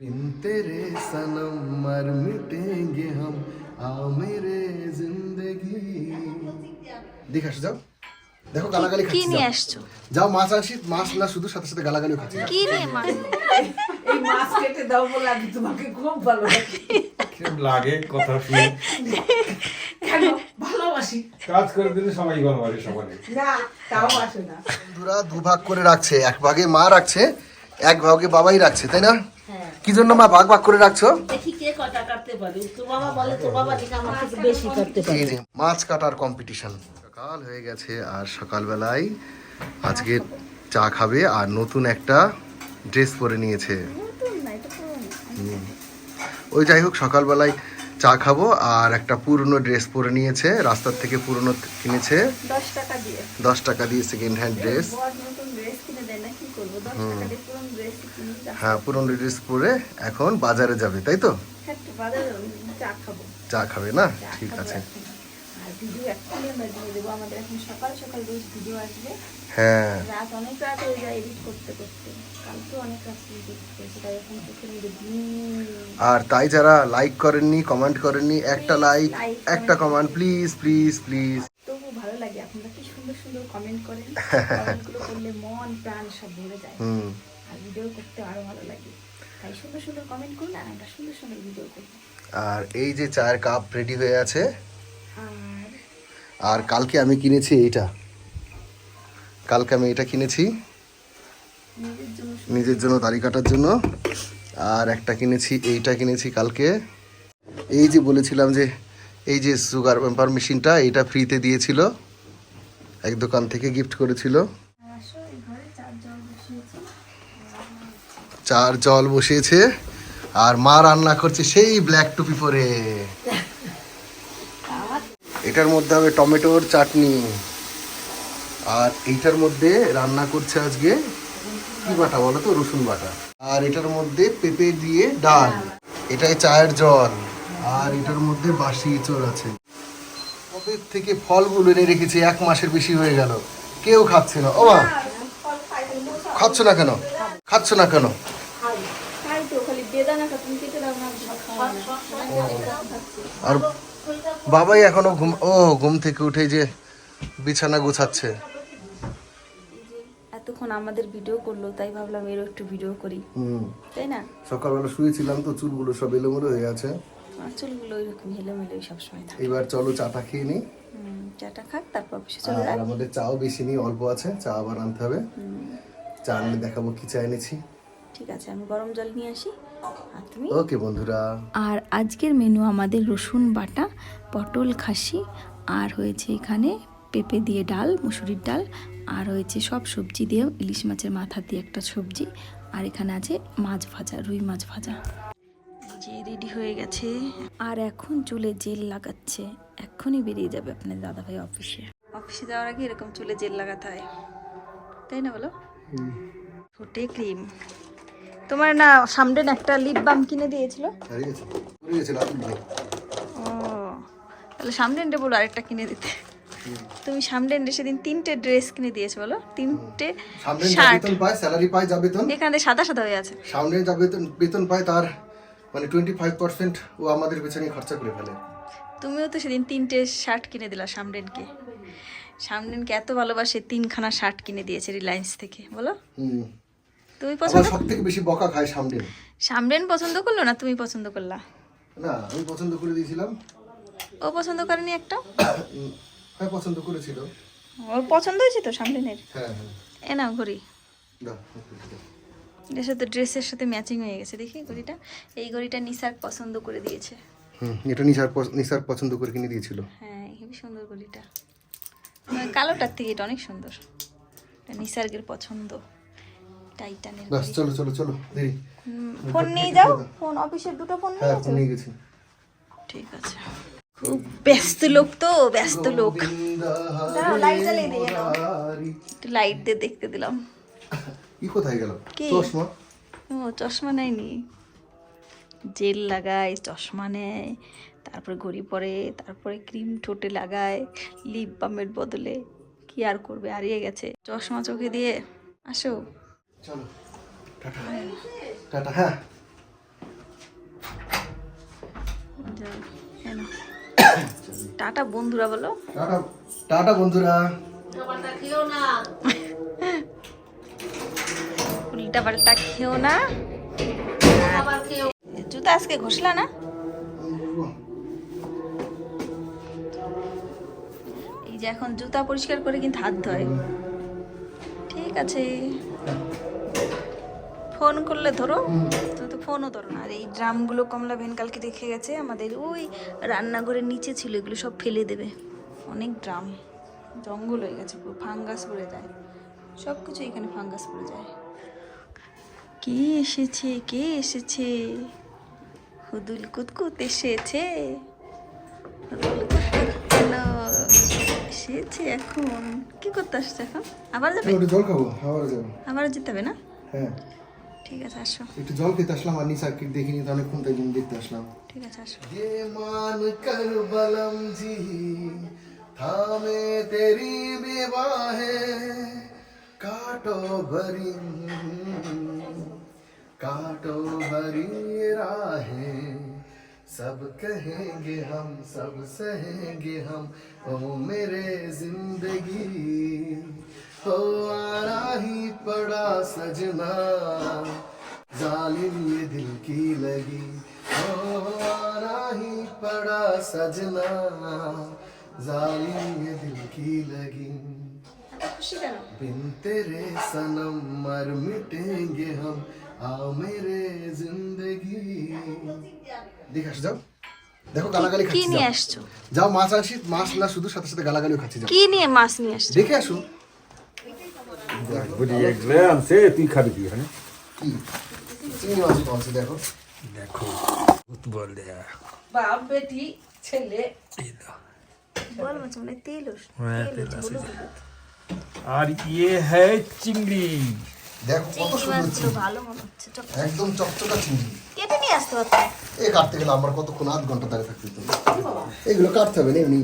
बिन तेरे सनम मर मिटेंगे हम आओ मेरे जिंदगी দেখে আসো যাও দেখো গালাগালি কি খাচ্ছি নিয়ে যাও। আসছো যাও মাছ আসি মাছ না শুধু সাথে সাথে গালাগালিও খাচ্ছি যাও। কি নিয়ে মা এই মাছ কেটে দাও বলে আমি তোমাকে খুব ভালোবাসি কিরম লাগে কথা শুনে কেন ভালোবাসি কাজ করে দিলে সবাই গণবাড়ি সবাই না তাও আসে না বন্ধুরা দুভাগ করে রাখছে এক ভাগে মা রাখছে এক ভাগে বাবাই রাখছে তাই না কি জন্য মা ভাগ ভাগ করে রাখছো দেখি কে কটা কাটতে পারে। তো বাবা বলে তো বাবা দিকে আমার বেশি কাটতে পারে। মাছ কাটার কম্পিটিশন সকাল হয়ে গেছে আর সকালবেলায় আজকে চা খাবে আর নতুন একটা ড্রেস পরে নিয়েছে। হুম। ওই যাই হোক সকালবেলায় চা খাব আর একটা পুরনো ড্রেস পরে নিয়েছে রাস্তার থেকে পুরনো কিনেছে। দশ টাকা দিয়ে। সেকেন্ড হ্যান্ড ড্রেস হ্যাঁ পুরনো ড্রেস পরে এখন বাজারে যাবে তাই তো? চা খাবে। না? ঠিক আছে। আর ভিডিও এক্ষুনি আমরা দিয়ে দেবো। আমাদের এখন সকাল সকাল রোজ ভিডিও আসবে। হ্যাঁ। রাত অনেক রাত হয়ে যায় এডিট করতে করতে। কালকে অনেক রাত এডিট তাই এখন চোখে আর তাই যারা লাইক করেননি কমেন্ট করেননি একটা লাইক একটা কমেন্ট প্লিজ প্লিজ প্লিজ তবু ভালো লাগে আপনারা কি সুন্দর সুন্দর কমেন্ট করেন। কমেন্টগুলো করলে মন প্রাণ সব ভরে যায়। হুম। আর ভিডিও করতে আরও ভালো লাগে। তাই সুন্দর সুন্দর কমেন্ট করুন আর আমরা সুন্দর সুন্দর ভিডিও করব। আর এই যে চায়ের কাপ রেডি হয়ে আছে আর? কালকে আমি কিনেছি এইটা। কালকে আমি এটা কিনেছি। নিজের জন্য দাড়ি কাটার জন্য। আর একটা কিনেছি এইটা কিনেছি কালকে। এই যে বলেছিলাম যে এই যে সুগার পেম্পার মেশিনটা এটা ফ্রিতে দিয়েছিল। এক দোকান থেকে গিফট করেছিল। চার জল বসিয়েছে। আর মা রান্না করছে সেই ব্ল্যাক টুপি পরে। এটার মধ্যে হবে টমেটোর চাটনি। আর এইটার মধ্যে রান্না করছে আজকে কি বাটা বলো তো? রসুন বাটা। আর এটার মধ্যে পেঁপে দিয়ে ডাল। এটাই চায়ের জল। আর এটার মধ্যে বাসি চোর আছে। কবে থেকে ফলগুলো এনে রেখেছি? এক মাসের বেশি হয়ে গেল। কেউ খাচ্ছে না। ও মা! খাচ্ছ না কেন? খাচ্ছ না কেন। আর বাবাই এখনও ঘুম ও ঘুম থেকে উঠে যে বিছানা গুছাচ্ছে। এতক্ষণ আমাদের ভিডিও করল তাই ভাবলাম এরও একটু ভিডিও করি। হুম। তাই না? সকালবেলা শুয়েছিলাম তো চুলগুলো সব এলোমেলো হয়ে আছে। চুলগুলো ওইরকম হেলোমেলোই সবসময় থাকে। এবার চলো চাটা খেয়ে নিই। চাটা খাক তারপর অফিসে চলে আর আমাদের চাও বেশি নেই অল্প আছে চা আবার আনতে হবে চা আনলে দেখাবো কি চা এনেছি। ঠিক আছে আমি গরম জল নিয়ে আসি। তুমি? ওকে বন্ধুরা। আর আজকের মেনু আমাদের রসুন বাটা পটল খাসি আর হয়েছে এখানে পেঁপে দিয়ে ডাল মুসুরির ডাল আর হয়েছে সব সবজি দিয়ে ইলিশ মাছের মাথা দিয়ে একটা সবজি আর এখানে আছে মাছ ভাজা রুই মাছ ভাজা। যে রেডি হয়ে গেছে। আর এখন চুলে জেল লাগাচ্ছে। এক্ষুনি বেরিয়ে যাবে আপনার দাদাভাই অফিসে। অফিসে যাওয়ার আগে এরকম চুলে জেল লাগাতে হয়। তাই না বলো? ঠোঁটে ক্রিম। তোমার না সামনে একটা লিপ বাম কিনে দিয়েছিল। তাহলে সামডেন্ডে বলো আরেকটা কিনে দিতে। তুমি সামডেন্ডে সেদিন তিনটে ড্রেস কিনে দিয়েছ বলো তিনটে শার্ট পায় স্যালারি পায় যা বেতন। এখানে সাদা সাদা হয়ে আছে। সামনে যা বেতন বেতন পায় তার মানে টোয়েন্টি ফাইভ পার্সেন্ট ও আমাদের পেছনে খরচা করে ফেলে। তুমিও তো সেদিন তিনটে শার্ট কিনে দিলা সামডেনকে সামডেনকে এত ভালোবাসে তিনখানা শার্ট কিনে দিয়েছে রিলায়েন্স থেকে বলো। হুম। তুমি পছন্দ সব থেকে বেশি বকা খায় সামনে সামডেন পছন্দ করল না তুমি পছন্দ করলা? না আমি পছন্দ করে দিয়েছিলাম। ও পছন্দ করেনি একটা? হ্যাঁ পছন্দ করেছিল। ওর পছন্দ হয়েছে তো সামডেনের হ্যাঁ হ্যাঁ। এ না ঘড়ি। দাও, এটার সাথে ড্রেসের সাথে ম্যাচিং হয়ে গেছে। দেখি ঘড়িটা। এই ঘড়িটা নিসার পছন্দ করে দিয়েছে। হুম এটা নিসার নিসার পছন্দ করে কিনে দিয়েছিল। হ্যাঁ হেবি সুন্দর ঘড়িটা। কালোটার থেকে এটা অনেক সুন্দর। এটা নিসার্গের পছন্দ। টাইটানের বাস চলো চলো চলো দেরি ফোন নিয়ে যাও ফোন অফিসের দুটো ফোন নিয়ে হ্যাঁ ফোন নিয়ে গেছি। ঠিক আছে। খুব ব্যস্ত লোক তো ব্যস্ত লোক। লাইট জ্বালিয়ে দিয়ে একটু লাইট দিয়ে দেখতে দিলাম। কি কোথায় গেল? চশমা? ও চশমা নেয়নি। জেল লাগায় চশমা নেয় তারপরে ঘড়ি পরে তারপরে ক্রিম ঠোঁটে লাগায় লিপ বামের বদলে। কি আর করবে হারিয়ে গেছে। চশমা চোখে দিয়ে। আসো। চলো। টাটা। টাটা হ্যাঁ।, হ্যাঁ টাটা বন্ধুরা বলো। টাটা টাটা বন্ধুরা। উল্টা পাল্টা খেও না। জুতা আজকে ঘষলা না? এই যে এখন জুতা পরিষ্কার করে কিন্তু হাত ধয়। ঠিক আছে। হ্যাঁ। ফোন করলে ধরো তুমি তো ফোনও ধরো না। আর এই ড্রামগুলো কমলা ভেন কালকে রেখে গেছে আমাদের ওই রান্নাঘরের নিচে ছিল এগুলো সব ফেলে দেবে। অনেক ড্রাম। জঙ্গল হয়ে গেছে পুরো ফাঙ্গাস পড়ে যায়। সব কিছু এখানে ফাঙ্গাস পড়ে যায়। কে এসেছে কে এসেছে? হুদুল কুতকুত এসেছে। এখন? কি করতে আসছে এখন? আবার যাবে? আবার যাব। আবার যেতে হবে না? হ্যাঁ। ঠিক আছে আসো একটু জল খেতে আসলাম আর নিশা দেখিনি তো অনেকক্ষণ তাই জন্য দেখতে আসলাম ঠিক আছে আসো ये मान कर बलम जी थामे तेरी बेवाहें काटो भरी काटो भरी राहें सब कहेंगे हम सब सहेंगे हम ओ मेरे जिंदगी हो आना ही पड़ा सजना जालिम ये दिल की लगी ओ आना ही पड़ा सजना जालिम ये दिल की लगी খুশি কেন बिन तेरे सनम मर मिटेंगे हम आ मेरे जिंदगी দেখে আসো যাও দেখো গালাগালি কি খাচ্ছি নিয়ে যাও। আসছো যাও মাছ আসি মাছ না শুধু সাথে সাথে গালাগালিও খাচ্ছি যাও কি নিয়ে মাছ নিয়ে আসছো দেখে আসো বুঝি এগুলো আনছে তুই খাবি কি এখানে চিংড়ি মাছ পাওয়া দেখো দেখো ফুটবল দেয়া বাপ বেটি ছেলে বল মাছ মানে তেল হ্যাঁ, তেল আছে। আর ইয়ে হ্যাঁ চিংড়ি দেখো কত সুন্দর চিংড়ি। ভালো মনে হচ্ছে একদম চকচকা চিংড়ি। কেটে নিয়ে আসতে পারতো? এই কাটতে গেলে আমার কতক্ষণ আধ ঘণ্টা দাঁড়িয়ে থাকতে হতো। এগুলো কাটতে হবে না এমনি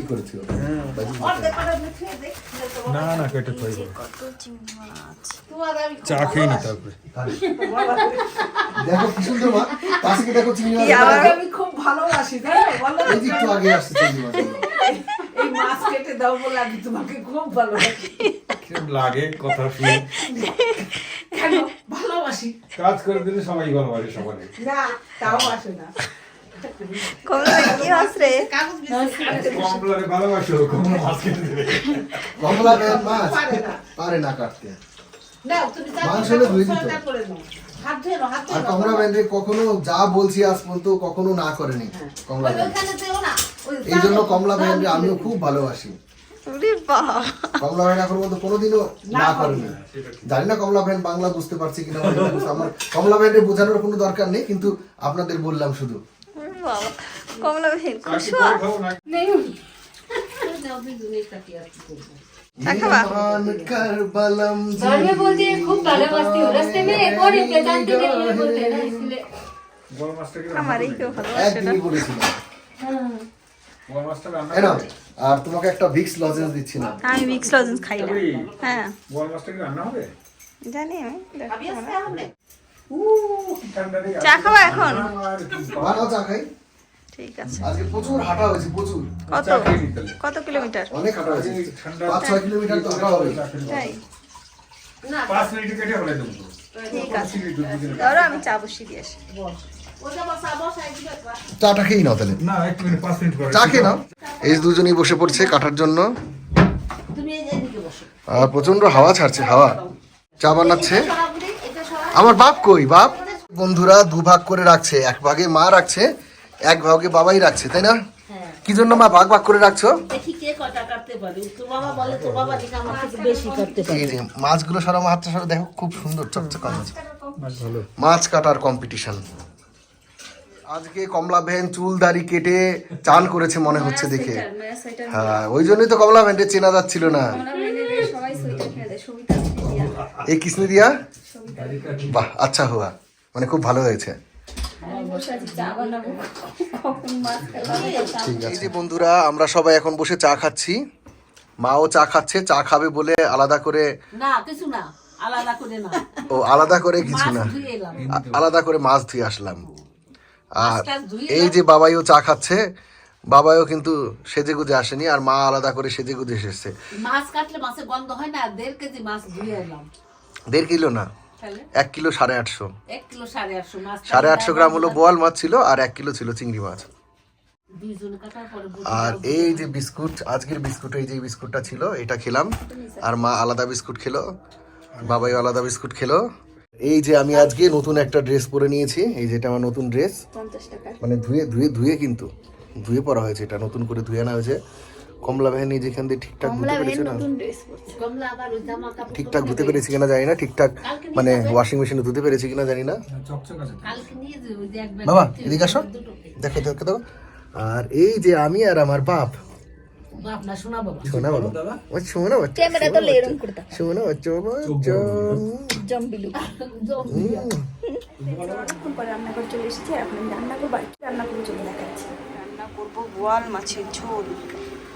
ই করেছিল না না কেটে থই কত চিংড়ি মাছ তোমার আমি চা খেয়ে নি তারপরে। দেখো কি সুন্দর মা পাশে দেখো চিংড়ি মাছ আমি খুব ভালোবাসি তাই বলো এই একটু আগে আসছে চিংড়ি মাছ। এই মাছ কেটে দাও বলে আমি তোমাকে খুব ভালোবাসি লাগে কথা শুনে? কেন? ভালোবাসি। কাজ করে দিলে সবাই গণবাড়ি সবাই না তাও আসে না। কমলা ভালোবাসো কমলা কমলা পারে। কাটতে। আর কমলা ব্যান্ডে কখনো যা বলছি আজ পর্যন্ত কখনো না করেনি কমলা ব্যান্ড না। ওই এই জন্য কমলা ব্যান্ডে আমিও খুব ভালোবাসি। কমলা ভ্যান এখন পর্যন্ত কোনোদিনও না করেনি জানি না কমলা ভ্যান বাংলা বুঝতে পারছি কিনা আমার কমলা ভ্যানের বোঝানোর কোনো দরকার নেই কিন্তু আপনাদের বললাম শুধু। কমলা ভ্যান আমারই আর তোমাকে একটা ভিক্স লজেন্স দিচ্ছি না। আমি মিক্স লজেন্স খাই না। হ্যাঁ। বড় মাছটা কি রান্না হবে? জানি আমি। চা খাবা এখন? বানাও চা খাই। ঠিক আছে। আজকে প্রচুর হাঁটা হয়েছে প্রচুর। কত? কিলোমিটার? অনেক হাঁটা হয়েছে। পাঁচ ছয় কিলোমিটার তো হাঁটা হবে। তাই। না। পাঁচ মিনিট কেটে হলে দেবো। ঠিক আছে। ধরো আমি চা বসিয়ে দিয়ে আসি। চাটা খেয়েই নাও তাহলে। চা খেয়ে নাও। এই দুজনেই বসে পড়ছে কাটার জন্য। তুমি এই যে এদিকে বসো। আর প্রচণ্ড হাওয়া ছাড়ছে হাওয়া। চা বানাচ্ছে। আমার বাপ কই বাপ? বন্ধুরা দু ভাগ করে রাখছে এক ভাগে মা রাখছে এক ভাগে বাবাই রাখছে তাই না? হ্যাঁ। কি জন্য মা ভাগ ভাগ করে রাখছো? মাছগুলো সরা মাছটা সরা দেখো। খুব সুন্দর চকচকা মাছ মাছ কাটার কম্পিটিশন আজকে কমলা ভ্যান চুল দাড়ি কেটে চান করেছে মনে হচ্ছে দেখে। হ্যাঁ ওই জন্যই তো কমলা ভ্যানটা চেনা যাচ্ছিল না। এই কিসনে দিয়া? বাহ আচ্ছা হুয়া মানে খুব ভালো হয়েছে। ঠিক আছে। বন্ধুরা আমরা সবাই এখন বসে চা খাচ্ছি। মাও চা খাচ্ছে চা খাবে বলে আলাদা করে না কিছু না আলাদা করে না। ও আলাদা করে কিছু না। আলাদা করে মাছ ধুয়ে আসলাম। আর এই যে বাবাইও চা খাচ্ছে বাবাও কিন্তু সেজে গুজে আসেনি আর মা আলাদা করে সেজে গুজে এসেছে। মাছ কাটলে মাছের গন্ধ হয় না দেড় কেজি মাছ ধুয়ে এলাম। দেড় কিলো না? এক কিলো সাড়ে আটশো। এক কিলো সাড়ে আটশো মাছ সাড়ে আটশো গ্রাম হলো বোয়াল মাছ ছিল আর এক কিলো ছিল চিংড়ি মাছ। আর এই যে বিস্কুট আজকের বিস্কুট এই যে বিস্কুটটা ছিল এটা খেলাম। আর মা আলাদা বিস্কুট খেলো বাবাই আলাদা বিস্কুট খেলো। এই যে আমি আজকে নতুন একটা ড্রেস পরে নিয়েছি এই যেটা আমার নতুন ড্রেস পঞ্চাশ টাকা মানে ধুয়ে ধুয়ে ধুয়ে কিন্তু ধুয়ে পরা হয়েছে এটা নতুন করে ধুয়ে আনা হয়েছে। কমলা বাহিনী যেখান দিয়ে ঠিকঠাক ধুতে পেরেছে না? ড্রেস পরছে। কমলা আবার ওই জামা কাপড় ঠিকঠাক ধুতে পেরেছি কিনা জানি না ঠিকঠাক মানে ওয়াশিং মেশিনে ধুতে পেরেছি কিনা জানি না। বাবা এদিকে আসো। দেখো দেখো দেখো। আর এই যে আমি আর আমার বাপ শোনা বাবা। ও শোনা বাচ্চা ক্যামেরা তো এরকম করতাম শোনা বাচ্চা বাবা জম্বিলু। অনেকক্ষণ পরে রান্না করে চলে এসেছি আর এখন রান্না করব রান্না করে চলে দেখাচ্ছি। রান্না করব বোয়াল মাছের ঝোল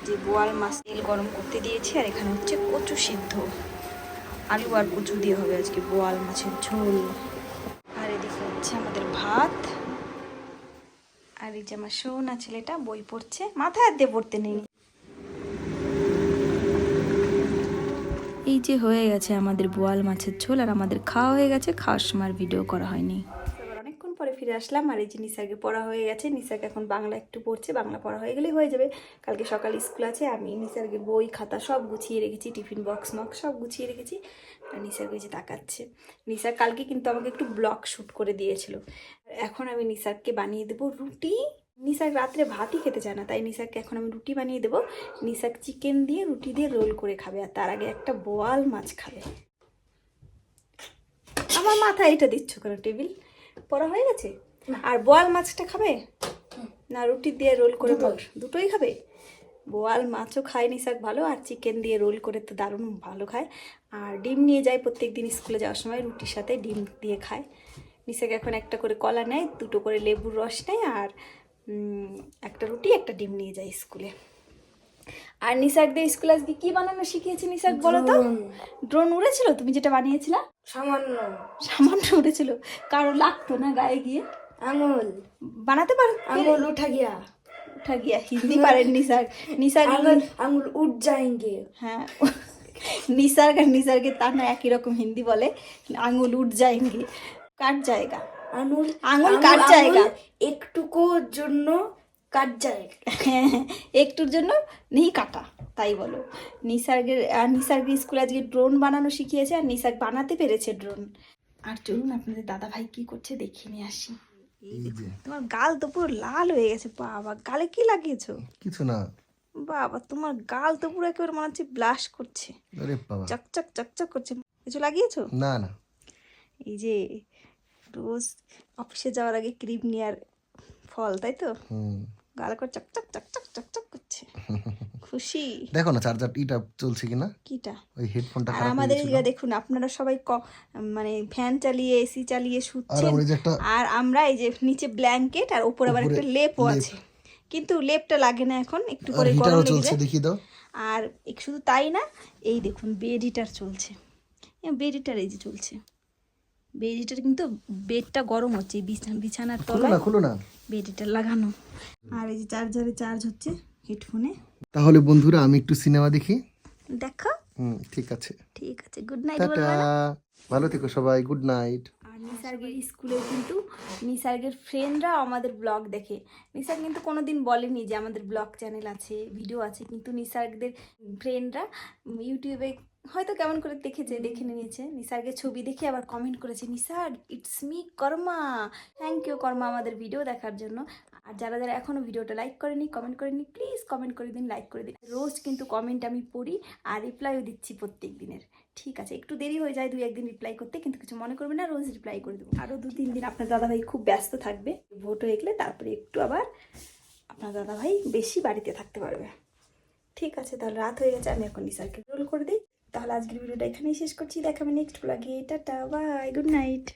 যে বোয়াল মাছ তেল গরম করতে দিয়েছি আর এখানে হচ্ছে কচু সিদ্ধ। আলু আর কচু দিয়ে হবে আজকে বোয়াল মাছের ঝোল। আর এদিকে হচ্ছে আমাদের ভাত। আর এই যে আমার সোনা ছেলেটা বই পড়ছে মাথায় হাত দিয়ে পড়তে নেই। এই যে হয়ে গেছে আমাদের বোয়াল মাছের ঝোল আর আমাদের খাওয়া হয়ে গেছে, খাওয়ার সময় ভিডিও করা হয়নি। অনেকক্ষণ পরে ফিরে আসলাম আর এই যে নিসাকে পড়া হয়ে গেছে, নিসাকে এখন বাংলা একটু পড়ছে, বাংলা পড়া হয়ে গেলেই হয়ে যাবে। কালকে সকাল স্কুল আছে, আমি নিসারকে বই, খাতা সব গুছিয়ে রেখেছি, টিফিন বক্স মক্স সব গুছিয়ে রেখেছি, আর নিসারকে যে তাকাচ্ছে। নিসার কালকে কিন্তু আমাকে একটু ব্লগ শ্যুট করে দিয়েছিল। এখন আমি নিসারকে বানিয়ে দেবো রুটি নিসার রাত্রে ভাতই খেতে চায় না তাই নিসারকে এখন আমি রুটি বানিয়ে দেবো। নিসার চিকেন দিয়ে রুটি দিয়ে রোল করে খাবে আর তার আগে একটা বোয়াল মাছ খাবে। আমার মাথায় এটা দিচ্ছ কেন টেবিল? পড়া হয়ে গেছে? আর বোয়াল মাছটা খাবে? না রুটি দিয়ে রোল করে? দুটোই। খাবে? বোয়াল মাছও খায় নিশাক ভালো আর চিকেন দিয়ে রোল করে তো দারুণ ভালো খায়। আর ডিম নিয়ে যায় প্রত্যেক দিন স্কুলে যাওয়ার সময় রুটির সাথে ডিম দিয়ে খায়। নিশাক এখন একটা করে কলা নেয় দুটো করে লেবুর রস নেয় আর একটা রুটি একটা ডিম নিয়ে যাই স্কুলে। আর নিসাকদের স্কুলে আজকে কি বানানো শিখিয়েছি নিসাক বলো তো? ড্রোন। উড়েছিল? তুমি যেটা বানিয়েছিলে? সামান্য। সামান্য উড়েছিল। কারও লাগতো না গায়ে গিয়ে? আঙুল। বানাতে পারো? আঙুল উঠা গিয়া। উঠা গিয়া হিন্দি পারেন নিসাক নিসার আঙুল উঠ যায়েঙ্গে হ্যাঁ। নিসার্গ আর নিসার্গের তার না একই রকম হিন্দি বলে আঙুল উঠ যায়েঙ্গে কার জায়গা? আঙুল আঙুল কাট জায়গা? একটুকুর জন্য কাট জায়গা? একটুর জন্য নেই কাটা তাই বলো। নিসার্গের আর নিসার্গের স্কুলে আজকে ড্রোন বানানো শিখিয়েছে আর নিসার্গ বানাতে পেরেছে ড্রোন আর চলুন আপনাদের দাদা ভাই কি করছে দেখিয়ে নিয়ে আসি। এই তোমার গাল তো পুরো লাল হয়ে গেছে বাবা। গালে কি লাগিয়েছো? কিছু না। বাবা তোমার গাল তো পুরো একেবারে মনে হচ্ছে ব্লাশ করছে। আরে বাবা। চকচক চকচক করছে। কিছু লাগিয়েছো? না না। এই যে রোজ অফিসে যাওয়ার আগে ক্রিম নেওয়ার ফল তাই তো? গাল করে চকচক চকচক চকচক করছে। খুশি। দেখো না চার্জার ইটা চলছে কিনা? কিটা? ওই হেডফোনটা আর আমাদের এদিকে দেখুন আপনারা সবাই মানে ফ্যান চালিয়ে এসি চালিয়ে শুচ্ছেন। আর আমরা এই যে নিচে ব্ল্যাঙ্কেট আর উপরে আবার একটা লেপও আছে। কিন্তু লেপটা লাগে না এখন একটু করে গরম লেগে দেখিয়ে দাও। আর শুধু তাই না এই দেখুন বেড হিটার চলছে। বেড হিটার এই যে চলছে। বেড হিটার কিন্তু বেডটা গরম হচ্ছে বিছানা বিছানার তলায় না খুলো না। বেড হিটার লাগানো। আর এই যে চার্জারে চার্জ হচ্ছে হেডফোনে। তাহলে বন্ধুরা আমি একটু সিনেমা দেখি। দেখো। হুম ঠিক আছে। ঠিক আছে গুড নাইট টাটা। ভালো থেকো সবাই গুড নাইট নিসার্গের স্কুলে কিন্তু নিসার্গের ফ্রেন্ডরা আমাদের ব্লগ দেখে। নিসার্গ কিন্তু কোনোদিন বলেনি যে আমাদের ব্লগ চ্যানেল আছে ভিডিও আছে কিন্তু নিসার্গদের ফ্রেন্ডরা ইউটিউবে হয়তো কেমন করে দেখেছে দেখে নিয়েছে। নিসারকে ছবি দেখে আবার কমেন্ট করেছে, Nisar it's me Karma. Thank you Karma, আমাদের ভিডিও দেখার জন্য। আর যারা যারা এখনও ভিডিওটা লাইক করেনি কমেন্ট করেনি প্লিজ কমেন্ট করে দিন লাইক করে দিন। রোজ কিন্তু কমেন্ট আমি পড়ি আর রিপ্লাইও দিচ্ছি প্রত্যেক দিনের। ঠিক আছে, একটু দেরি হয়ে যায় দুই, একদিন রিপ্লাই করতে, কিন্তু কিছু মনে করবে না, রোজ রিপ্লাই করে দেবো। আরও দু, তিন দিন আপনার দাদাভাই খুব ব্যস্ত থাকবে। ভোট হয়ে গেলে তারপরে একটু আবার আপনার দাদাভাই বেশি বাড়িতে থাকতে পারবে। ঠিক আছে, তাহলে রাত হয়ে গেছে, আমি এখন নিসারকে রোল করে দিই। তাহলে আজকের ভিডিওটা এখানেই শেষ করছি। দেখাবে নেক্সট ব্লগে টাটা বাই গুড নাইট